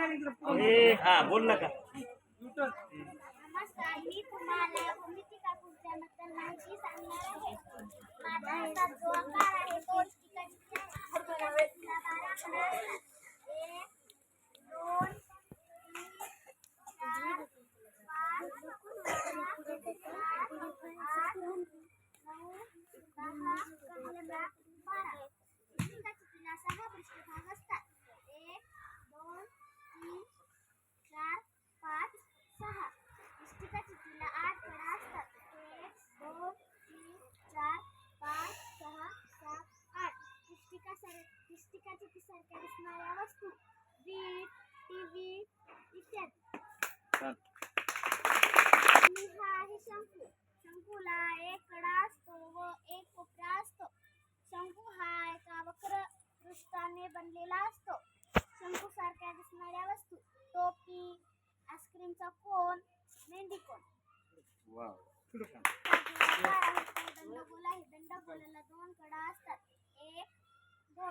हा बोल नका नमस्कार मी तुम्हाला माहिती सांगणार आहे. हातात जो आकार आहे तो टिकायचा आहे. तिला बारा कडा असतात. एक, दोन, तीन, चार, पाच, सहा, सात, आठ, नऊ, दहा, अकरा, बारा. टिकाची तिला सहा पृष्ठभाग असतात एक दोन तीन चार पाच सहा पुस्तिकाची तिला आठ कडा असतात एक दोन तीन चार पाच सहा सात आठ पुस्तिका सर पुस्तिकाची ती सारख्या दिसणाऱ्या वस्तू वीट टी व्ही इत्यादी हा आहे शंकू. शंकूला एक कडा असतो व एक कोपरा असतो. शंकू हा एका वक्र पृष्ठाने बनलेला असतो. शंकू सारख्या दिसणाऱ्या वस्तू टोपी आईस्क्रीमचा कोन मेंढी वाव. छान. दंडगोल आहे दंडगोलाला दोन कडा असतात. एक दोन.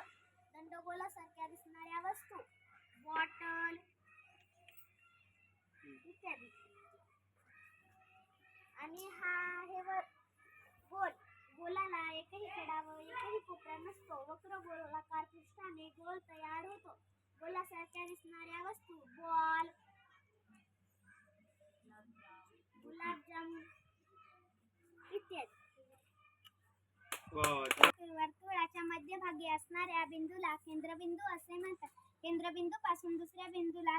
दंडगोलासारख्या दिसणाऱ्या वस्तू. बॉटल इत्यादी आणि हा वर गोल. गोलाला एकही कडा व एकही कोपरा नसतो. वक्र गोलाकार पृष्ठाने गोल तयार होतो. गोलासारख्या दिसणाऱ्या वस्तू बॉल गुलाबजामुन इत्यादी. वर्तुळाच्या मध्यभागी असणाऱ्या बिंदूला केंद्रबिंदू असे म्हणतात. केंद्रबिंदू पासून दुसऱ्या बिंदूला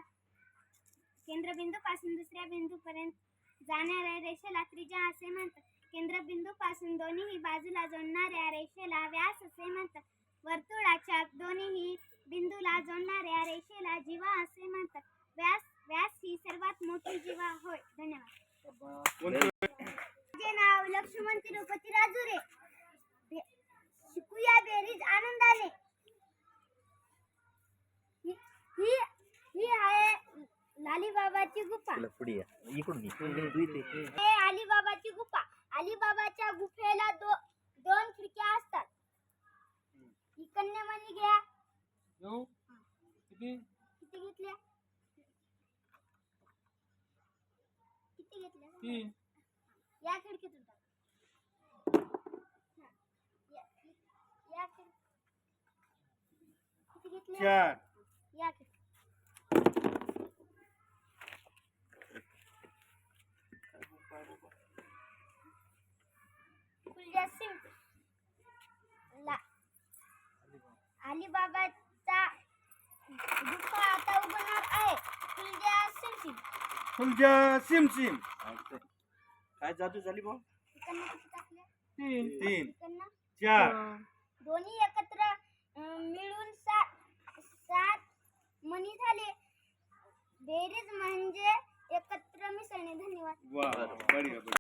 केंद्रबिंदू पासून दुसऱ्या बिंदू पर्यंत जाणाऱ्या रेषेला त्रिज्या असे म्हणतात. केंद्रबिंदू पासून दोन्ही बाजूला जोडणाऱ्या रेषेला व्यास असे म्हणतात. वर्तुळाच्या दोन्ही बिंदूला जोडणाऱ्या रेषेला जीवा असे म्हणतात. व्यास व्यास ही सर्वात मोठी जीवा. होय धन्यवाद. माझे नाव लक्ष्मण तिरुपती राजुरे. शिकूया बेरीज आनंदाने. लालीबाबाची गुफा. तुला पुढे या. इकडून ये. तू इथे. हे अलिबाबाची गुफा. अलिबाबाच्या गुफेला दो दोन खिडक्या असतात. ही कन्यामणी घ्या. येऊ? किती? किती घेतल्या? किती घेतल्या? तीन. या खिडकीतून टाक. हा. या- या खिड- किती घेतल्या? चार. फुलजा सिंग ला अलिबाबाचा गुफा आता उघडणार आहे. फुलजा सिंग तुमच्या सिम. सिम काय जादू झाली भाऊ? किती तीन. तीन. चार. दोन्ही एकत्र अं, मिळून सात सात मणी झाले. बेरीज म्हणजे एकत्र मिसळणे. धन्यवाद. वा बढिया बढिया.